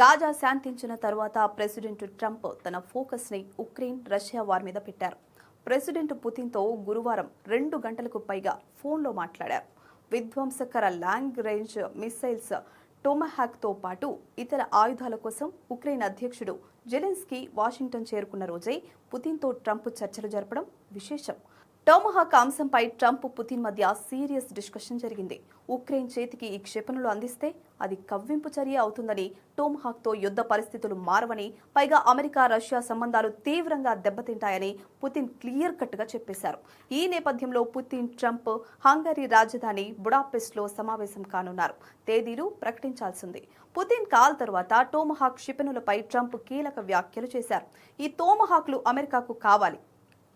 Gaza శాంతించిన తర్వాత president Trump తన ఫోకస్ని Ukraine Russia war మీద పెట్టారు. ప్రెసిడెంట్ పుతిన్తో గురువారం రెండు గంటలకు పైగా ఫోన్లో మాట్లాడారు. విధ్వంసకర లాంగ్ రేంజ్ మిసైల్స్ టోమహాక్తో పాటు ఇతర ఆయుధాల కోసం ఉక్రెయిన్ అధ్యక్షుడు జెలెన్స్కీ వాషింగ్టన్ చేరుకున్న రోజే పుతిన్తో ట్రంప్ చర్చలు జరపడం విశేషం. టోమహాక్ అంశంపై ట్రంప్ పుతిన్ మధ్య సీరియస్ డిస్కషన్ జరిగింది. ఉక్రెయిన్ చేతికి ఈ క్షిపణులు అందిస్తే అది కవ్వింపు చర్య అవుతుందని టోమహాక్తో యుద్ధ పరిస్థితులు మారవని పైగా అమెరికా రష్యా సంబంధాలు తీవ్రంగా దెబ్బతింటాయని పుతిన్ క్లియర్ కట్గా చెప్పేశారు. ఈ నేపథ్యంలో పుతిన్ ట్రంప్ హంగరీ రాజధాని బుడాపెస్ట్లో సమావేశం కానున్నారు. తేదీలు ప్రకటించాల్సింది. పుతిన్ కాల్ తర్వాత టోమహాక్ క్షిపణులపై ట్రంప్ కీలక వ్యాఖ్యలు చేశారు. ఈ టోమహాక్లు అమెరికాకు కావాలి.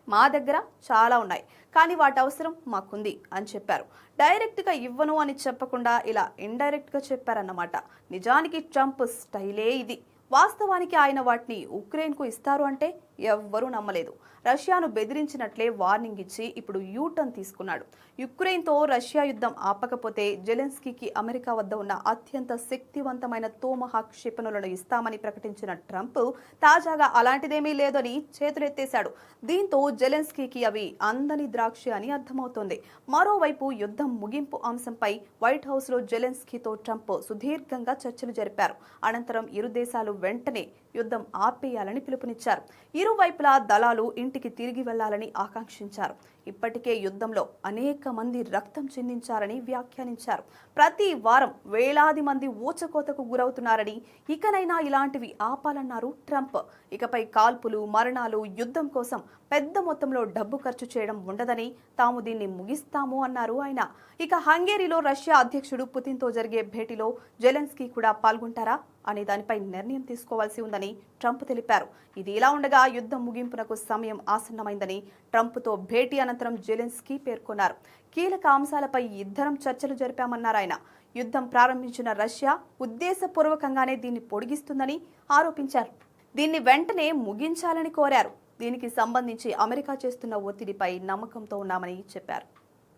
మా దగ్గర చాలా ఉన్నాయి. కానీ వాటి అవసరం మాకుంది అని చెప్పారు. డైరెక్ట్గా ఇవ్వను అని చెప్పకుండా ఇలా ఇండైరెక్ట్గా చెప్పారన్నమాట. నిజానికి ట్రంప్ స్టైలే ఇది. వాస్తవానికి ఆయన వాటిని ఉక్రెయిన్కు ఇస్తారు అంటే ఎవ్వరూ నమ్మలేదు. రష్యాను బెదిరించినట్లే వార్నింగ్ ఇచ్చి ఇప్పుడు యూటర్న్ తీసుకున్నాడు. యుక్రెయిన్తో రష్యా యుద్ధం ఆపకపోతే జెలెన్స్కీకి అమెరికా వద్ద ఉన్న అత్యంత శక్తివంతమైన తోమహాక్ క్షిపణులను ఇస్తామని ప్రకటించిన ట్రంప్ తాజాగా అలాంటిదేమీ లేదని చేతులెత్తేశాడు. దీంతో జెలెన్స్కీకి అవి అందని ద్రాక్ష అని అర్థమవుతోంది. మరోవైపు యుద్ధం ముగింపు అంశంపై వైట్ హౌస్లో జెలెన్స్కీతో ట్రంప్ సుదీర్ఘంగా చర్చలు జరిపారు. అనంతరం ఇరు దేశాలు వెంటనే యుద్ధం ఆపేయాలని పిలుపునిచ్చారు. ఇరువైపులా దళాలు ఇంటికి తిరిగి వెళ్ళాలని ఆకాంక్షించారు. ఇప్పటికే యుద్ధంలో అనేక మంది రక్తం చెందించారని వ్యాఖ్యానించారు. ప్రతి వారం వేలాది మంది ఊచకోతకు గురవుతున్నారని ఇకనైనా ఇలాంటివి ఆపాలన్నారు ట్రంప్. ఇకపై కాల్పులు మరణాలు యుద్ధం కోసం పెద్ద మొత్తంలో డబ్బు ఖర్చు చేయడం ఉండదని తాము దీన్ని ముగిస్తాము అన్నారు ఆయన. ఇక హంగేరీలో రష్యా అధ్యక్షుడు పుతిన్తో జరిగే భేటీలో జెలెన్స్కీ కూడా పాల్గొంటారా అనే దానిపై నిర్ణయం తీసుకోవాల్సి ఉందని ట్రంప్ తెలిపారు. ఇది ఇలా ఉండగా యుద్ధం ముగింపునకు సమయం ఆసన్నమైందని ట్రంప్తో భేటీ అనంతరం జెలెన్స్కీ పేర్కొన్నారు. కీలక అంశాలపై ఇద్దరం చర్చలు జరిపామన్నారు ఆయన. యుద్ధం ప్రారంభించిన రష్యా ఉద్దేశపూర్వకంగానే దీన్ని పొడిగిస్తుందని ఆరోపించారు. దీన్ని వెంటనే ముగించాలని కోరారు. దీనికి సంబంధించి అమెరికా చేస్తున్న ఒత్తిడిపై నమ్మకంతో ఉన్నామని చెప్పారు.